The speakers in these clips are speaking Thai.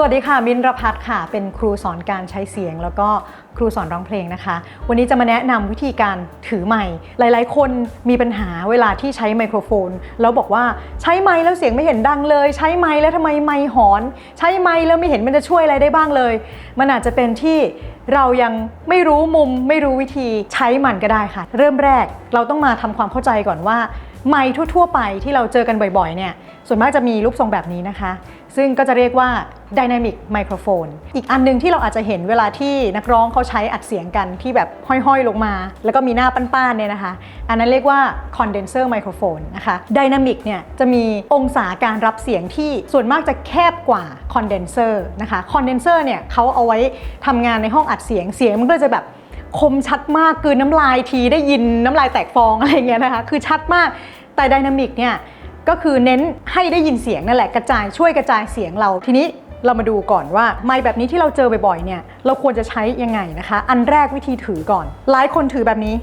สวัสดีค่ะ มินรพัฒน์ค่ะ เป็นครูสอนการใช้เสียง แล้วก็ครูสอนร้องเพลงนะคะ วันนี้จะมาแนะนำวิธีการถือไมค์หลาย ๆ คนมีปัญหาเวลาที่ใช้ไมโครโฟน แล้วบอกว่าใช้ไมค์แล้วเสียงไม่เห็นดังเลย ใช้ไมค์แล้วทำไมไมค์หอน ใช้ไมค์แล้วไม่เห็นมันจะช่วยอะไรได้บ้างเลย มันอาจจะเป็นที่เรายังไม่รู้มุมไม่รู้วิธีใช้มันก็ได้ค่ะ เริ่มแรกเราต้องมาทำความเข้าใจก่อนว่า ไมค์ทั่ว ๆ ไปที่เราเจอกันบ่อยๆเนี่ยส่วนมากจะมีรูปทรงแบบนี้นะคะ ซึ่งก็จะเรียกว่า Dynamic Microphone อีกอันหนึงที่เราอาจจะเห็นเวลาที่นักร้องเขาใช้อัดเสียงกันที่แบบห้อยๆ ลงมา แล้วก็มีหน้าป้านๆเนี่ยนะคะ อันนั้นเรียกว่า Condenser Microphone นะคะ Dynamic เนี่ยจะมีองศาการรับเสียงที่ส่วนมากจะแคบกว่า Condenser นะคะ Condenser เนี่ยเขาเอาไว้ทำงานในห้องอัดเสียงเสียงมันก็จะแบบ คมชัดมากคือน้ำลายทีได้ยินน้ำลายแตกฟองอะไรเงี้ยนะคะคือชัดมากแต่ไดนามิกเนี่ยก็คือเน้นให้ได้ยินเสียงนั่นแหละกระจายช่วยกระจายเสียงเราทีนี้เรามาดูก่อนว่าไมค์แบบนี้ที่เราเจอบ่อยๆเนี่ยเราควรจะใช้ยังไงนะคะ อันแรกวิธีถือก่อน หลายคนถือแบบนี้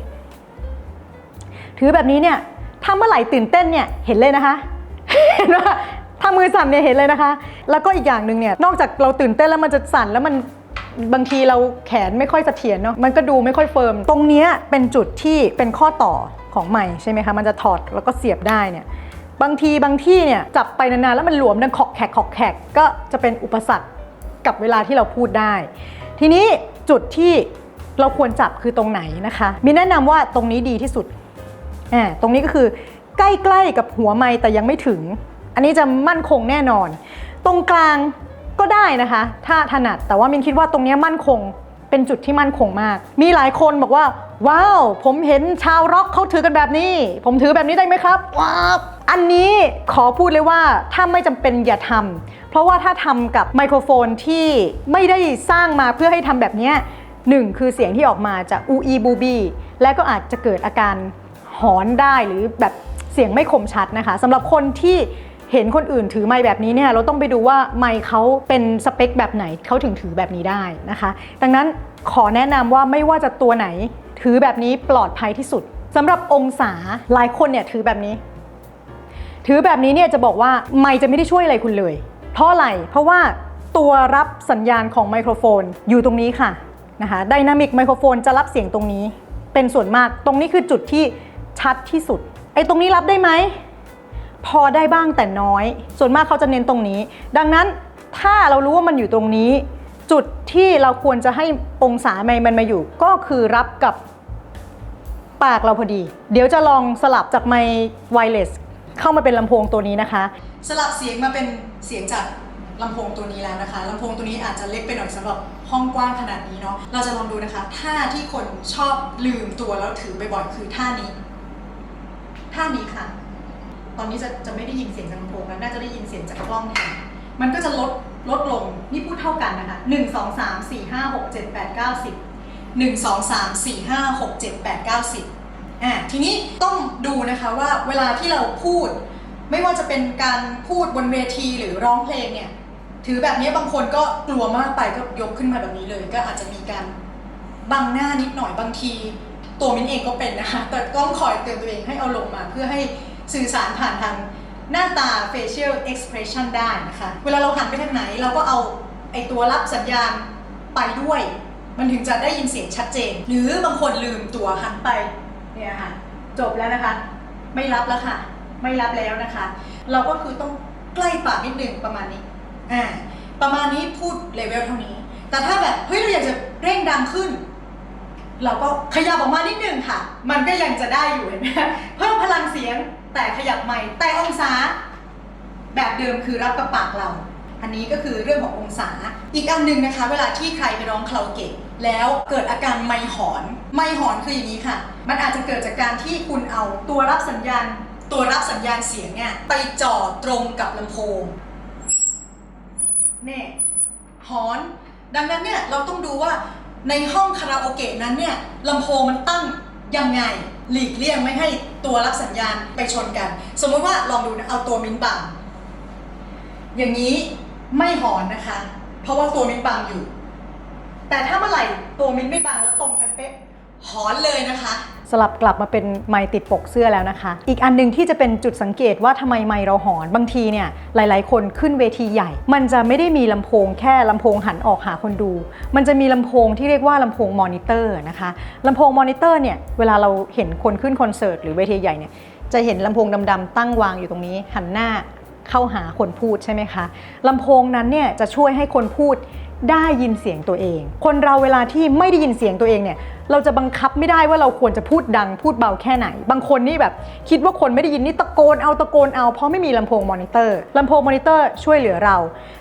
ถือแบบนี้เนี่ยถ้าเมื่อไหร่ตื่นเต้นเนี่ยเห็นเลยนะคะเห็นว่าถ้ามือสั่นเนี่ยเห็นเลยนะคะ แล้วก็อีกอย่างหนึ่งเนี่ยนอกจากเราตื่นเต้นแล้วมันจะสั่นแล้วมัน บางทีเราแขนไม่ค่อยเสถียรเนาะมันก็ดูไม่ค่อยเฟิร์ม ตรงเนี้ยเป็นจุดที่เป็นข้อต่อของไม้ใช่ไหมคะ มันจะถอดแล้วก็เสียบได้เนี่ยบางทีบางที่เนี่ยจับไปนานๆแล้วมันหลวมดังขอกแขกขอกแขกก็จะเป็นอุปสรรคกับเวลาที่เราพูดได้ ทีนี้จุดที่เราควรจับคือตรงไหนนะคะ มีแนะนำว่าตรงนี้ดีที่สุดอ่าตรงนี้ก็คือใกล้ๆกับหัวไม้แต่ยังไม่ถึง อันนี้จะมั่นคงแน่นอน ตรงกลาง ก็ได้นะคะ ถ้าถนัดแต่ว่ามินคิดว่าตรงเนี้ยมั่นคงเป็นจุดที่มั่นคงมาก มีหลายคนบอกว่า ว้าว ผมเห็นชาวร็อกเขาถือกันแบบนี้ ผมถือแบบนี้ได้ไหมครับว้าวอันนี้ขอพูดเลยว่าถ้าไม่จำเป็นอย่าทำเพราะว่าถ้าทำกับไมโครโฟนที่ไม่ได้สร้างมาเพื่อให้ทำแบบเนี้ยหนึ่งคือเสียงที่ออกมาจะอูอีบูบีและก็อาจจะเกิดอาการหอนได้หรือแบบเสียงไม่คมชัดนะคะสำหรับคนที่ เห็นคนอื่นถือไมค์แบบนี้เนี่ยเราต้องไปดูว่าไมค์เขาเป็นสเปคแบบไหนเขาถึงถือแบบนี้ได้นะคะ ดังนั้นขอแนะนำว่าไม่ว่าจะตัวไหนถือแบบนี้ปลอดภัยที่สุดสำหรับองศาหลายคนเนี่ยถือแบบนี้ ถือแบบนี้เนี่ยจะบอกว่าไมค์จะไม่ได้ช่วยอะไรคุณเลย เพราะอะไรเพราะว่าตัวรับสัญญาณของไมโครโฟนอยู่ตรงนี้ค่ะนะคะไดนามิกไมโครโฟนจะรับเสียงตรงนี้ เป็นส่วนมากตรงนี้คือจุดที่ชัดที่สุดไอ้ตรงนี้รับได้ไหม พอได้บ้างแต่น้อย ส่วนมากเขาจะเน้นตรงนี้ ดังนั้นถ้าเรารู้ว่ามันอยู่ตรงนี้ จุดที่เราควรจะให้องศาไมมันมาอยู่ ก็คือรับกับปากเราพอดี เดี๋ยวจะลองสลับจากไมค์ไวเลสเข้ามาเป็นลำโพงตัวนี้นะคะ สลับเสียงมาเป็นเสียงจากลำโพงตัวนี้แล้วนะคะลำโพงตัวนี้อาจจะเล็กไปหน่อยสำหรับห้องกว้างขนาดนี้เนาะเราจะลองดูนะคะท่าที่คนชอบลืมตัวแล้วถือบ่อยๆคือท่านี้ ท่านี้ค่ะ ตอนนี้จะจะไม่ได้ยินเสียงจากลำโพงแล้วน่าจะได้ยินเสียงจากกล้องแทนมันก็จะลดลดลงนี่พูดเท่ากันนะคะหนึ่งสองสามสี่ห้าหกเจ็ดแปดเก้าสิบหนึ่งสองสามสี่ห้าหกเจ็ดแปดเก้าสิบอะทีนี้ต้องดูนะคะว่าเวลาที่เราพูด ไม่ว่าจะเป็นการพูดบนเวทีหรือร้องเพลงเนี่ยถือแบบนี้บางคนก็กลัวมากไปก็ยกขึ้นมาแบบนี้เลย ก็อาจจะมีการบังหน้านิดหน่อยบางที ตัวมิ้นเองก็เป็นนะคะแต่ต้องคอยเตือนตัวเองให้เอาลงมาเพื่อให้ สื่อสารผ่านทางหน้าตา facial expression ได้นะคะ เวลาเราหันไปทางไหน เราก็เอาไอตัวรับสัญญาณไปด้วย มันถึงจะได้ยินเสียงชัดเจน หรือบางคนลืมตัวหันไปเนี่ยค่ะจบแล้วนะคะ ไม่รับแล้วค่ะ ไม่รับแล้วนะคะ เราก็คือต้องใกล้ปากนิดหนึ่งประมาณนี้อ่าประมาณนี้พูดเลเวลเท่านี้ แต่ถ้าแบบเฮ้ยเราอยากจะเร่งดังขึ้น เราก็ขยับออกมานิดนึงค่ะ มันก็ยังจะได้อยู่เห็นไหมเพิ่มพลังเสียง แต่ขยับใหม่ แต่องศา แบบเดิมคือรับกับปากเรา อันนี้ก็คือเรื่องขององศา อีกอันหนึ่งนะคะ เวลาที่ใครไปร้องคาราโอเกะแล้วเกิดอาการไม่หอน ไม่หอนคืออย่างนี้ค่ะ มันอาจจะเกิดจากการที่คุณเอาตัวรับสัญญาณ ตัวรับสัญญาณเสียงเนี่ยไปจ่อตรงกับลำโพงเนี่ยหอน ดังนั้นเนี่ยเราต้องดูว่าในห้องคาราโอเกะนั้นเนี่ยลำโพงมันตั้งยังไง หลีกเลี่ยงไม่ให้ตัวรับสัญญาณไปชนกัน สมมติว่าลองดูนะเอาตัวมิ้นบัง อย่างนี้ไม่หอนนะคะ เพราะว่าตัวมิ้นบังอยู่ แต่ถ้าเมื่อไหร่ตัวมิ้นไม่บังแล้วตรงกันเป๊ะหอนเลยนะคะ สลับกลับมาเป็นไมค์ติดปกเสื้อแล้วนะคะ อีกอันหนึงที่จะเป็นจุดสังเกตว่าทำไมไมค์เราหอนบางทีเนี่ยหลาย ๆ คนขึ้นเวทีใหญ่ มันจะไม่ได้มีลำโพงแค่ลำโพงหันออกหาคนดู มันจะมีลำโพงที่เรียกว่าลำโพงมอนิเตอร์นะคะลำโพงมอนิเตอร์เนี่ยเวลาเราเห็นคนขึ้นคอนเสิร์ตหรือเวทีใหญ่เนี่ยจะเห็นลำโพงดำๆตั้งวางอยู่ตรงนี้ หันหน้าเข้าหาคนพูดใช่ไหมคะลำโพงนั้นเนี่ยจะช่วยให้คนพูด ได้ยินเสียงตัวเอง คนเราเวลาที่ไม่ได้ยินเสียงตัวเองเนี่ยเราจะบังคับไม่ได้ว่าเราควรจะพูดดังพูดเบาแค่ไหน บางคนนี่แบบ คิดว่าคนไม่ได้ยินนี่ตะโกนเอาตะโกนเอาเพราะไม่มีลำโพงมอนิเตอร์ลำโพงมอนิเตอร์ช่วยเหลือเรา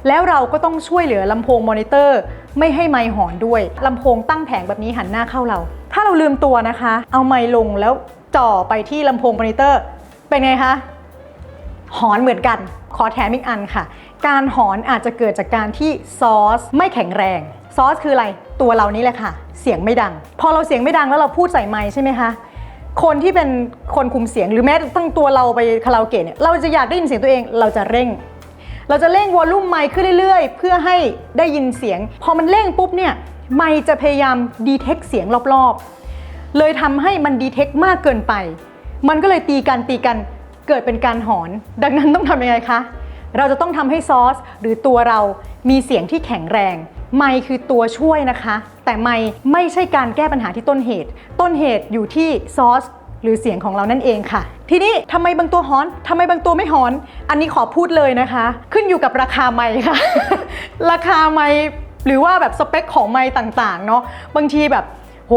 แล้วเราก็ต้องช่วยเหลือลำโพงมอนิเตอร์ ไม่ให้ไมหอนด้วยลำโพงตั้งแผงแบบนี้หันหน้าเข้าเรา ถ้าเราลืมตัวนะคะ เอาไมค์ลงแล้วจ่อไปที่ลำโพงมอนิเตอร์ เป็นไงคะหอนเหมือนกัน ขอแถมอีกอันค่ะ การหอนอาจจะเกิดจากการที่ซอสไม่แข็งแรงซอสคืออะไรตัวเรานี่แหละค่ะ เสียงไม่ดัง พอเราเสียงไม่ดังแล้วเราพูดใส่ไมค์ใช่ไหมคะคนที่เป็นคนคุมเสียงหรือแม้ตั้งตัวเราไปคาราโอเกะเนี่ยเราจะอยากได้ยินเสียงตัวเองเราจะเร่ง เราจะเร่งวอลลุ่มไมค์ขึ้นเรื่อยๆ เพื่อให้ได้ยินเสียง พอมันเร่งปุ๊บเนี่ยไมค์จะพยายามดีเทคเสียงรอบๆ เลยทำให้มันดีเทคมากเกินไป มันก็เลยตีกันตีกันเกิดเป็นการหอน ดังนั้นต้องทำยังไงคะ เราจะต้องทำให้ซอสหรือตัวเรามีเสียงที่แข็งแรง ไมค์คือตัวช่วยนะคะ แต่ไมค์ไม่ใช่การแก้ปัญหาที่ต้นเหตุ ต้นเหตุอยู่ที่ซอสหรือเสียงของเรานั่นเองค่ะ ทีนี้ทำไมบางตัวหอนทำไมบางตัวไม่หอน อันนี้ขอพูดเลยนะคะ ขึ้นอยู่กับราคาไมค์ค่ะ ราคาไมค์หรือว่าแบบสเปคของไมค์ต่างๆเนาะบางทีแบบโห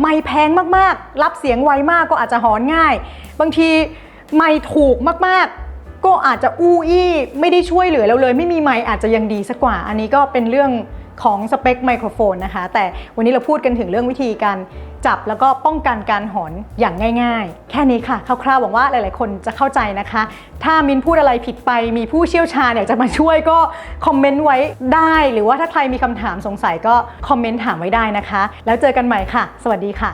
ไมค์แพงมากๆ รับเสียงไวมากก็อาจจะหอนง่าย บางทีไมค์ถูกมากๆ ก็อาจจะอู้อี้ไม่ได้ช่วยเหลือเราเลย ไม่มีไมค์อาจจะยังดีสักกว่า อันนี้ก็เป็นเรื่องของสเปคไมโครโฟนนะคะ แต่วันนี้เราพูดกันถึงเรื่องวิธีการจับแล้วก็ป้องกันการหอนอย่างง่าย ๆ แค่นี้ค่ะ คร่าวๆหวังว่าหลายๆ คนจะเข้าใจนะคะ ถ้ามินพูดอะไรผิดไปมีผู้เชี่ยวชาญอยากจะมาช่วยก็คอมเมนต์ไว้ได้ หรือว่าถ้าใครมีคำถามสงสัยก็คอมเมนต์ถามไว้ได้นะคะ แล้วเจอกันใหม่ค่ะ สวัสดีค่ะ